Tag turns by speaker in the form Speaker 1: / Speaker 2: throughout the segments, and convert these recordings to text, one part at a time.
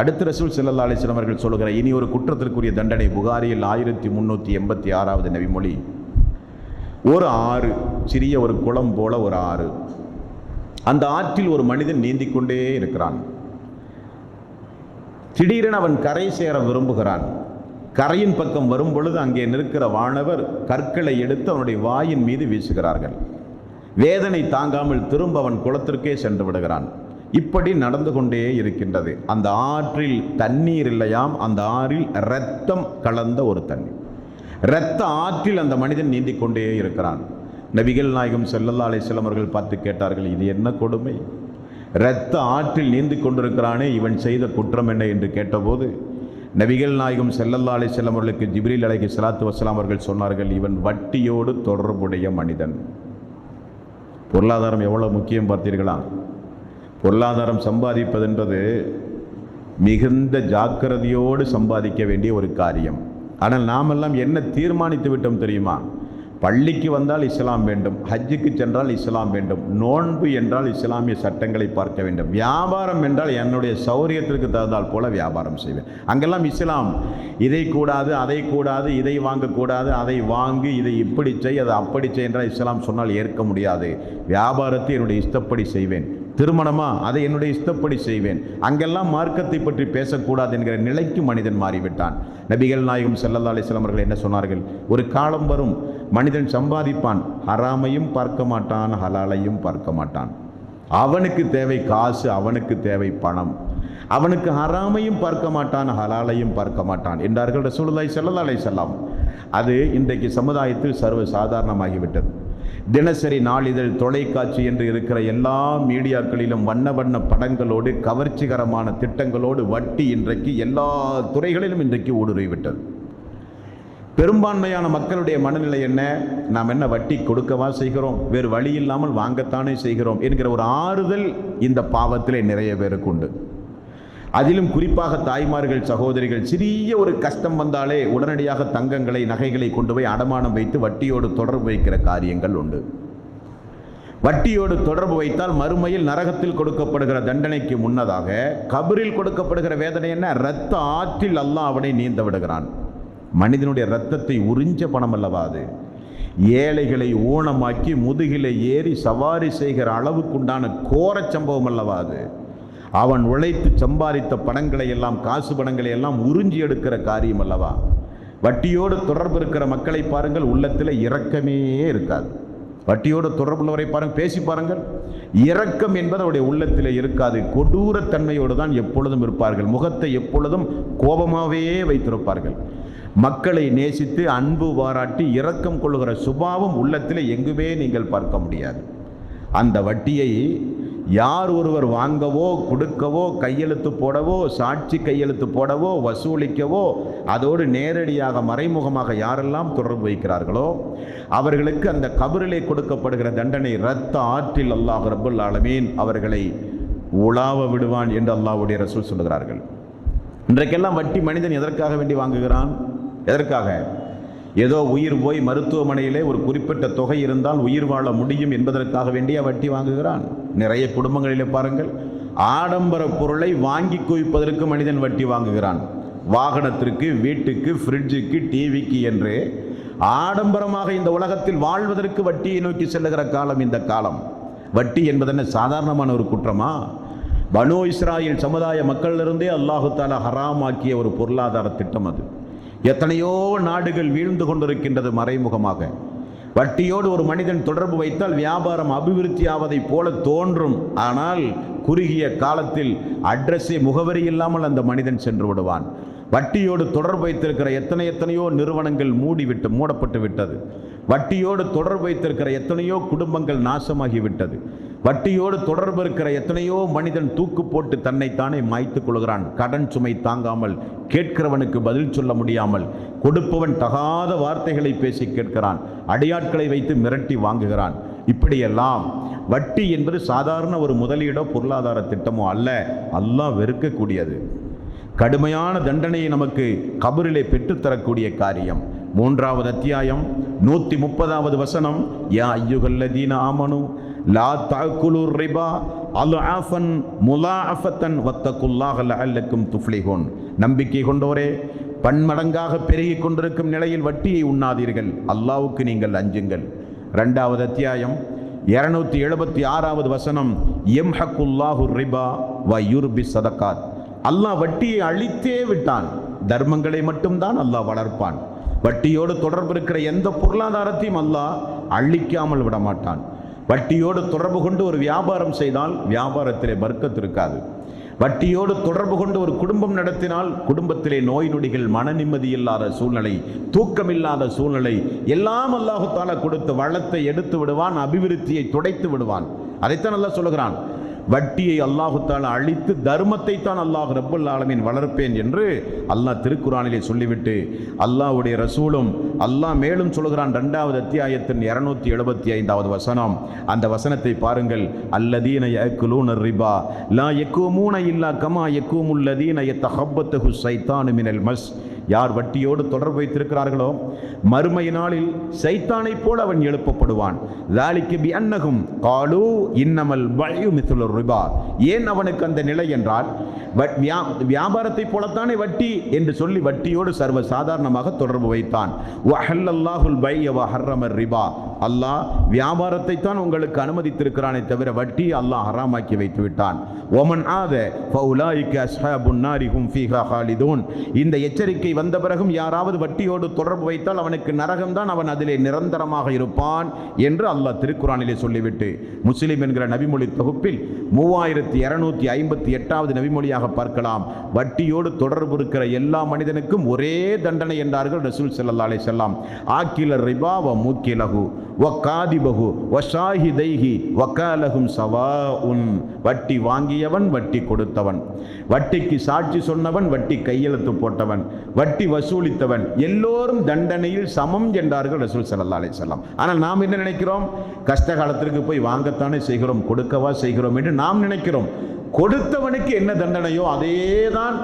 Speaker 1: அடுத்த ரசூல் செல்லல்லா அலிஸ்லாம் அவர்கள் சொல்லுகிற இனி ஒரு குற்றத்திற்குரிய தண்டனை புகாரியில் ஆயிரத்தி முந்நூற்றி எண்பத்தி ஆறாவது நபிமொழி. ஒரு ஆறு சிறிய ஒரு குளம் போல ஒரு ஆறு. அந்த ஆற்றில் ஒரு மனிதன் நீந்திக்கொண்டே இருக்கிறான். திடீரென அவன் கரை சேர விரும்புகிறான். கரையின் பக்கம் வரும் பொழுது அங்கே நிற்கிற வானவர் கற்களை எடுத்து அவனுடைய வாயின் மீது வீசுகிறார்கள். வேதனை தாங்காமல் திரும்ப அவன் குளத்திற்கே சென்று விடுகிறான். இப்படி நடந்து கொண்டே இருக்கின்றது. அந்த ஆற்றில் தண்ணீர் இல்லையாம் அந்த ஆறில் இரத்தம் கலந்த ஒரு தண்ணீர். இரத்த ஆற்றில் அந்த மனிதன் நீந்திக் கொண்டே இருக்கிறான். நபிகள் நாயகம் ஸல்லல்லாஹு அலைஹி அவர்கள் பார்த்து கேட்டார்கள் இது என்ன கொடுமை? இரத்த ஆற்றில் நீந்தி கொண்டிருக்கிறானே இவன் செய்த குற்றம் என்ன? என்று கேட்டபோது நபிகள் நாயகம் செல்லல்லா அலைஹி வஸல்லம் அவர்களுக்கு ஜிப்ரீல் அலைஹி ஸலாத்து அவர்கள் சொன்னார்கள் இவன் வட்டியோடு தொடர்புடைய மனிதன். பொருளாதாரம் எவ்வளோ முக்கியம் பார்த்தீர்களா? பொருளாதாரம் சம்பாதிப்பதென்றது மிகுந்த ஜாக்கிரதையோடு சம்பாதிக்க வேண்டிய ஒரு காரியம். ஆனால் நாமெல்லாம் என்ன தீர்மானித்து விட்டோம் தெரியுமா? பள்ளிக்கு வந்தால் இஸ்லாம் வேண்டும் ஹஜ்ஜுக்கு சென்றால் இஸ்லாம் வேண்டும் நோன்பு என்றால் இஸ்லாமிய சட்டங்களை பார்க்க வேண்டும் வியாபாரம் என்றால் என்னுடைய சௌரியத்திற்கு தகுந்தால் போல வியாபாரம் செய்வேன். அங்கெல்லாம் இஸ்லாம் இதை கூடாது அதை கூடாது இதை வாங்கக்கூடாது அதை வாங்கி இதை இப்படி செய் அதை அப்படி செய் என்றால் இஸ்லாம் சொன்னால் ஏற்க முடியாது. வியாபாரத்தை என்னுடைய இஷ்டப்படி செய்வேன். திருமணமா? அதை என்னுடைய இஷ்டப்படி செய்வேன். அங்கெல்லாம் மார்க்கத்தை பற்றி பேசக்கூடாது என்கிற நிலைக்கு மனிதன் மாறிவிட்டான். நபிகள் நாயகம் செல்லல்லா அலிஸ்லாம் அவர்கள் என்ன சொன்னார்கள்? ஒரு காலம் வரும் மனிதன் சம்பாதிப்பான். ஹராமையும் பார்க்க மாட்டான் ஹலாலையும் பார்க்க மாட்டான். அவனுக்கு தேவை காசு அவனுக்கு தேவை பணம். அவனுக்கு ஹராமையும் பார்க்க மாட்டான் ஹலாலையும் பார்க்க மாட்டான் என்றார்கள் ரசூலுல்லாய் செல்லல்லா அலை செல்லாம் அது இன்றைக்கு சமுதாயத்தில் சர்வ சாதாரணமாகிவிட்டது. தினசரி நாளிதழ் தொலைக்காட்சி என்று இருக்கிற எல்லா மீடியாக்களிலும் வண்ண வண்ண படங்களோடு கவர்ச்சிகரமான திட்டங்களோடு வட்டி இன்றைக்கு எல்லா துறைகளிலும் இன்றைக்கு ஊடுருவிவிட்டது. பெரும்பான்மையான மக்களுடைய மனநிலை என்ன? நாம் என்ன வட்டி கொடுக்கவா செய்கிறோம்? வேறு வழி இல்லாமல் வாங்கத்தானே செய்கிறோம்? என்கிற ஒரு ஆறுதல் இந்த பாவத்திலே நிறைய பேருக்கு உண்டு. அதிலும் குறிப்பாக தாய்மார்கள் சகோதரிகள் சிறிய ஒரு கஷ்டம் வந்தாலே உடனடியாக தங்கங்களை நகைகளை கொண்டு போய் அடமானம் வைத்து வட்டியோடு தொடர்பு வைக்கிற காரியங்கள் உண்டு. வட்டியோடு தொடர்பு வைத்தால் மறுமையில் நரகத்தில் கொடுக்கப்படுகிற தண்டனைக்கு முன்னதாக கபரில் கொடுக்கப்படுகிற வேதனை என்ன? இரத்த ஆற்றில் அல்லாஹ் அவனை நீந்த விடுகிறான். மனிதனுடைய இரத்தத்தை உறிஞ்ச பணம் அல்லவா அது? ஏழைகளை ஊனமாக்கி முதுகிலை ஏறி சவாரி செய்கிற அளவுக்குண்டான கோரச் சம்பவம் அல்லவா அது? அவன் உழைத்து சம்பாதித்த பணங்களை எல்லாம் காசு பணங்களை எல்லாம் உறிஞ்சி எடுக்கிற காரியம் அல்லவா? வட்டியோடு தொடர்பு இருக்கிற மக்களை பாருங்கள் உள்ளத்தில் இரக்கமே இருக்காது. வட்டியோடு தொடர்புள்ளவரை பாருங்கள் பேசி பாருங்கள். இரக்கம் என்பது அவருடைய உள்ளத்தில் இருக்காது. கொடூரத்தன்மையோடு தான் எப்பொழுதும் இருப்பார்கள். முகத்தை எப்பொழுதும் கோபமாகவே வைத்திருப்பார்கள். மக்களை நேசித்து அன்பு பாராட்டி இரக்கம் கொள்ளுகிற சுபாவம் உள்ளத்தில் எங்குமே நீங்கள் பார்க்க முடியாது. அந்த வட்டியை யார் ஒருவர் வாங்கவோ கொடுக்கவோ கையெழுத்து போடவோ சாட்சி கையெழுத்து போடவோ வசூலிக்கவோ அதோடு நேரடியாக மறைமுகமாக யாரெல்லாம் தொடர்பு வைக்கிறார்களோ அவர்களுக்கு அந்த கபரிலே கொடுக்கப்படுகிற தண்டனை இரத்த ஆற்றில் அல்லாஹ் ரபுல் ஆலமீன் அவர்களை உலாவ விடுவான் என்று அல்லாஹ்வுடைய ரசூல் சொல்லுகிறார்கள். இன்றைக்கெல்லாம் வட்டி மனிதன் எதற்காக வேண்டி வாங்குகிறான்? எதற்காக? ஏதோ உயிர் போய் மருத்துவமனையிலே ஒரு குறிப்பிட்ட தொகை இருந்தால் உயிர் வாழ முடியும் என்பதற்காக வேண்டிய வட்டி வாங்குகிறான். நிறைய குடும்பங்களிலே பாருங்கள் ஆடம்பர பொருளை வாங்கி குவிப்பதற்கு மனிதன் வட்டி வாங்குகிறான். வாகனத்திற்கு வீட்டுக்கு ஃப்ரிட்ஜுக்கு டிவிக்கு என்று ஆடம்பரமாக இந்த உலகத்தில் வாழ்வதற்கு வட்டியை நோக்கி செல்லுகிற காலம் இந்த காலம். வட்டி என்பதென்ன சாதாரணமான ஒரு குற்றமா? பனு இஸ்ராயில் சமுதாய மக்களிலிருந்தே அல்லாஹு தாலா ஹராமாக்கிய ஒரு பொருளாதார திட்டம் அது. எத்தனையோ நாடுகள் வீழ்ந்து கொண்டிருக்கின்றது மறைமுகமாக. வட்டியோடு ஒரு மனிதன் தொடர்பு வைத்தால் வியாபாரம் அபிவிருத்தி ஆவதைப் போல தோன்றும். ஆனால் குறுகிய காலத்தில் அட்ரஸே முகவரி இல்லாமல் அந்த மனிதன் சென்று விடுவான். வட்டியோடு தொடர்பு வைத்திருக்கிற எத்தனை எத்தனையோ நிறுவனங்கள் மூடிவிட்டு மூடப்பட்டு விட்டது. வட்டியோடு தொடர்பு வைத்திருக்கிற எத்தனையோ குடும்பங்கள் நாசமாகிவிட்டது. வட்டியோடு தொடர்பு இருக்கிற எத்தனையோ மனிதன் தூக்கு போட்டு தன்னைத்தானே மாய்த்துக் கொள்கிறான். கடன் சுமை தாங்காமல் கேட்கிறவனுக்கு பதில் சொல்ல முடியாமல் கொடுப்பவன் தகாத வார்த்தைகளை பேசி கேட்கிறான். அடியாட்களை வைத்து மிரட்டி வாங்குகிறான். இப்படியெல்லாம் வட்டி என்பது சாதாரண ஒரு முதலீடோ பொருளாதார திட்டமோ அல்ல. அல்லாஹ் வெறுக்கக்கூடியது. கடுமையான தண்டனையை நமக்கு கபரிலே பெற்றுத்தரக்கூடிய காரியம். மூன்றாவது அத்தியாயம் நூற்றி முப்பதாவது வசனம். யா ஐயுகல்லதீன ஆமனு லா தாக்குலு ரிபா அல் ஆஃபன் முலா அஃபத்தன் வத்தகுல்லாஹ லஅல்லக்கும் துஃப்லிஹூன். நம்பிக்கை கொண்டோரே பன்மடங்காக பெருகி கொண்டிருக்கும் நிலையில் வட்டியை உண்ணாதீர்கள். அல்லாவுக்கு நீங்கள் அஞ்சுங்கள். ரெண்டாவது அத்தியாயம் இருநூத்தி எழுபத்தி ஆறாவது வசனம் எம்ஹக்குல்லாஹு ரிபா வ யூர்பி சதகாத். அல்லாஹ் வட்டியை அழித்தே விட்டான். தர்மங்களை மட்டும்தான் அல்லாஹ் வளர்ப்பான். வட்டியோடு தொடர்பு இருக்கிற எந்த பொருளாதாரத்தையும் அல்லாஹ் அழிக்காமல் விட மாட்டான். வட்டியோடு தொடர்பு கொண்டு ஒரு வியாபாரம் செய்தால் வியாபாரத்திலே பர்க்கத்து இருக்காது. வட்டியோடு தொடர்பு கொண்டு ஒரு குடும்பம் நடத்தினால் குடும்பத்திலே நோய் நொடிகள் மன நிம்மதி இல்லாத சூழ்நிலை தூக்கமில்லாத சூழ்நிலை எல்லாம் அல்லாஹு தாலா கொடுத்த வளத்தை எடுத்து விடுவான் அபிவிருத்தியை துடைத்து விடுவான். அதைத்தான் நல்லா சொல்லுகிறான். வட்டியை அல்லாஹுத்தால் அழித்து தர்மத்தை தான் அல்லாஹ் ரப்புல் ஆலமின் வளர்ப்பேன் என்று அல்லாஹ் திருக்குறானிலே சொல்லிவிட்டு அல்லாஹ்வுடைய ரசூலும் அல்லாஹ் மேலும் சொல்கிறான் இரண்டாவது அத்தியாயத்தின் இருநூத்தி எழுபத்தி ஐந்தாவது வசனம். அந்த வசனத்தை பாருங்கள். அல்லதீன யக்குலூன ரிபா லா யக்கூமூன இல்லா கமா எக்கூமுல்லதீன எத்த ஹப்பத்து ஹுசைத்தானு மினல் மஸ். யார் வட்டியோடு தொடர்பு வைத்திருக்கிறார்களோ மறுமை நாளில் சைத்தானைப் போல அவன் எழுப்பப்படுவான். லாலிக்கு பி அன்னகும் காலு இன்னமல் வழியு மிசுலர் ஏன் அவனுக்கு அந்த நிலை என்றால் வியாபாரத்தை போலத்தானே வட்டி என்று சொல்லி வட்டியோடு சர்வ சாதாரணமாக தொடர்பு வைத்தான். ரிபா அல்லாஹ் வியாபாரத்தை தான் உங்களுக்கு அனுமதித்திருக்கிறானே தவிர வட்டி அல்லாஹ் ஹராமாக்கி வைத்து விட்டான் ஒமன் ஹாலிதூன் இந்த எச்சரிக்கை வந்த பிறகும் யாராவது வட்டியோடு தொடர்பு வைத்தால் அவனுக்கு நரகம்தான் அவன் அதிலே நிரந்தரமாக இருப்பான் என்று அல்லாஹ் திருக்குறானிலே சொல்லிவிட்டு முஸ்லீம் என்கிற நபிமொழி தொகுப்பில் மூவாயிரத்தி இரநூத்தி ஐம்பத்தி எட்டாவது நபிமொழியாக பார்க்கலாம். வட்டியோடு தொடர்பு இருக்கிற எல்லா மனிதனுக்கும் ஒரே தண்டனை என்றார்கள் ரசூல் செல்லல்லா அலே செல்லாம் ஆக்கில ரிபா வ மூக்கிலகு வ காதிபகு வ ஷாஹி தைஹி வ காலகும் சவா உன் வட்டி வாங்கியவன் வட்டி கொடுத்தவன். வட்டிக்கு சாட்சி சொன்னவன் வட்டி கையெழுத்து போட்டவன். வட்டி வசூலித்தவன். எல்லோரும் தண்டனையில் சமம் என்றார்கள் ரசூல் சல்லா அலி சொல்லாம் ஆனால் நாம் என்ன நினைக்கிறோம்? கஷ்ட காலத்திற்கு போய் வாங்கத்தானே செய்கிறோம் கொடுக்கவா செய்கிறோம் என்று நாம் நினைக்கிறோம். கொடுத்தவனுக்கு என்ன தண்டனையோ அதேதான்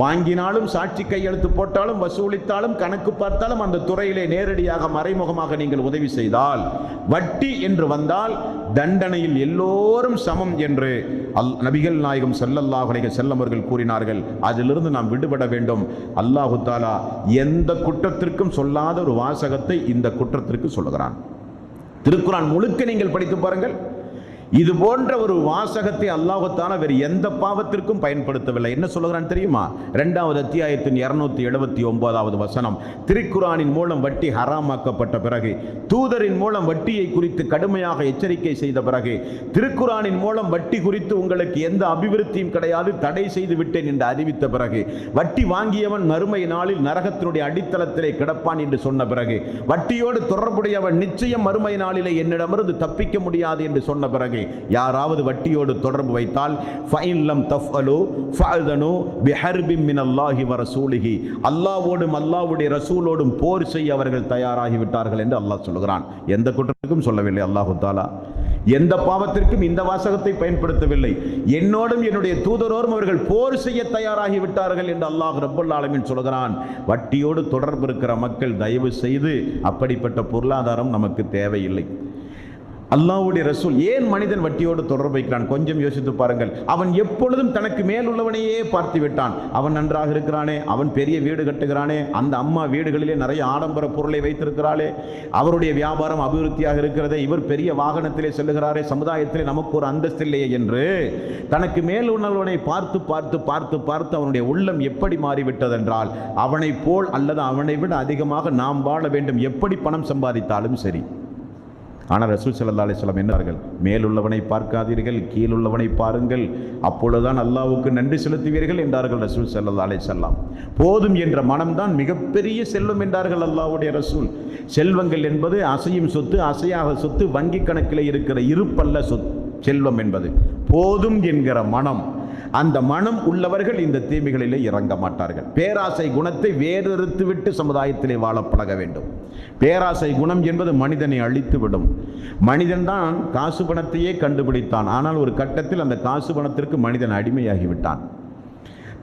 Speaker 1: வாங்கினாலும் சாட்சி கையெழுத்து போட்டாலும் வசூலித்தாலும் கணக்கு பார்த்தாலும் அந்த துறையிலே நேரடியாக மறைமுகமாக நீங்கள் உதவி செய்தால் வட்டி என்று வந்தால் தண்டனையில் எல்லோரும் சமம் என்று அல் நபிகள் நாயகம் ஸல்லல்லாஹு செல்லமர்கள் கூறினார்கள். அதிலிருந்து நாம் விடுபட வேண்டும். அல்லாஹு தாலா எந்த குற்றத்திற்கும் சொல்லாத ஒரு வாசகத்தை இந்த குற்றத்திற்கு சொல்லுகிறான். திருக்குறான் முழுக்க நீங்கள் படித்து பாருங்கள். இது போன்ற ஒரு வாசகத்தை அல்லாஹத்தான வேறு எந்த பாவத்திற்கும் பயன்படுத்தவில்லை. என்ன சொல்லுகிறான் தெரியுமா? இரண்டாவது அத்தியாயத்தின் இருநூத்தி எழுபத்தி ஒன்பதாவது வசனம். திருக்குறானின் மூலம் வட்டி ஹராமாக்கப்பட்ட பிறகு தூதரின் மூலம் வட்டியை குறித்து கடுமையாக எச்சரிக்கை செய்த பிறகு திருக்குறானின் மூலம் வட்டி குறித்து உங்களுக்கு எந்த அபிவிருத்தியும் கிடையாது தடை செய்து விட்டேன் என்று அறிவித்த பிறகு வட்டி வாங்கியவன் மறுமை நாளில் நரகத்தினுடைய அடித்தளத்திலே கிடப்பான் என்று சொன்ன பிறகு வட்டியோடு தொடர்புடையவன் நிச்சயம் மறுமை நாளிலே என்னிடமிருந்து தப்பிக்க முடியாது என்று சொன்ன பிறகு யாராவது வட்டியோடு தொடர்பு வைத்தால் ஃபைன்லம் தஃப் அலு ஃபஅதனு பிஹர்பின் மினல்லாஹி வ ரசூலிஹி. அல்லாஹ்வோடும் ரசூலோடும் போர் செய்ய அவர்கள் தயாராகி விட்டார்கள் என்று அல்லாஹ் சொல்கிறான் எந்த குற்றத்துக்கும் சொல்லவில்லை அல்லாஹு தாலா. எந்த பாவத்திற்கும் இந்த வாசகத்தை பயன்படுத்தவில்லை. என்னோடும் என்னுடைய தூதரோரும் அவர்கள் போர் செய்ய தயாராகி விட்டார்கள் என்று அல்லாஹ் ரப்பல் ஆலமீன் சொல்கிறான் வட்டியோடு தொடர்பு இருக்கிற மக்கள் தயவு செய்து அப்படிப்பட்ட பொருளாதாரம் நமக்கு தேவையில்லை. அல்லாவுடைய ரசூல் ஏன் மனிதன் வட்டியோடு தொடர்பு வைக்கிறான்? கொஞ்சம் யோசித்து பாருங்கள். அவன் எப்பொழுதும் தனக்கு மேல் உள்ளவனையே பார்த்து விட்டான். அவன் நன்றாக இருக்கிறானே அவன் பெரிய வீடு கட்டுகிறானே அந்த அம்மா வீடுகளிலே நிறைய ஆடம்பர பொருளை வைத்திருக்கிறாளே அவருடைய வியாபாரம் அபிவிருத்தியாக இருக்கிறதே இவர் பெரிய வாகனத்திலே செல்லுகிறாரே சமுதாயத்திலே நமக்கு ஒரு அந்தஸ்து இல்லையே என்று தனக்கு மேல் உள்ளவனை பார்த்து பார்த்து பார்த்து பார்த்து அவனுடைய உள்ளம் எப்படி மாறிவிட்டதென்றால் அவனைப் போல் அல்லது அவனை விட அதிகமாக நாம் வாழ வேண்டும். எப்படி பணம் சம்பாதித்தாலும் சரி. ஆனால் ரசூல் சல்லா அலைஹி வஸல்லம் என்றார்கள் மேலுள்ளவனை பார்க்காதீர்கள் கீழுள்ளவனை பாருங்கள். அப்பொழுதுதான் அல்லாவுக்கு நன்றி செலுத்துவீர்கள் என்றார்கள் ரசூல் சல்லா அலைஹி போதும் என்ற மனம்தான் மிகப்பெரிய செல்வம் என்றார்கள் அல்லாவுடைய ரசூல். செல்வங்கள் என்பது அசையும் சொத்து அசையாக சொத்து வங்கி கணக்கில் இருக்கிற இருப்பல்ல சொத் செல்வம் என்பது. போதும் என்கிற மனம் அந்த மனம் உள்ளவர்கள் இந்த தீமைகளிலே இறங்க மாட்டார்கள் பேராசை குணத்தை வேறறுத்து விட்டு சமுதாயத்திலே வாழ பழக வேண்டும். பேராசை குணம் என்பது மனிதனை அழித்து விடும் மனிதன்தான் காசு பணத்தையே கண்டுபிடித்தான். ஆனால் ஒரு கட்டத்தில் அந்த காசு பணத்திற்கு மனிதன் அடிமையாகிவிட்டான்.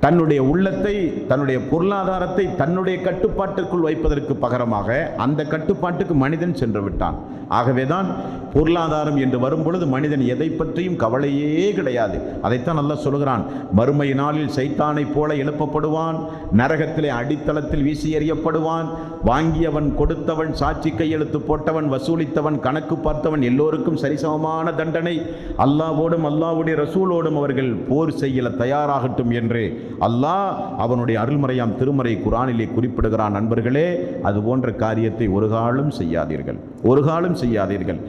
Speaker 1: தன்னுடைய உள்ளத்தை தன்னுடைய பொருளாதாரத்தை தன்னுடைய கட்டுப்பாட்டுக்குள் வைப்பதற்கு பகரமாக அந்த கட்டுப்பாட்டுக்கு மனிதன் சென்று விட்டான். ஆகவேதான் பொருளாதாரம் என்று வரும்பொழுது மனிதன் எதை பற்றியும் கவலையே கிடையாது. அதைத்தான் நல்லா சொல்கிறான் மறுமை நாளில் சைத்தானைப் போல எழுப்பப்படுவான் நரகத்திலே அடித்தளத்தில் வீசி எறியப்படுவான் வாங்கியவன் கொடுத்தவன் சாட்சி கையெழுத்து போட்டவன் வசூலித்தவன் கணக்கு பார்த்தவன் எல்லோருக்கும் சரிசமமான தண்டனை. அல்லாவோடும் அல்லாவுடைய ரசூலோடும் அவர்கள் போர் செய்யல தயாராகட்டும் என்று அல்லாஹ் அவனுடைய அருள்மறையாம் திருமறை குரானிலே குறிப்பிடுகிறான் நண்பர்களே அது போன்ற காரியத்தை ஒரு காலம் செய்யாதீர்கள். ஒரு காலம் செய்யாதீர்கள்.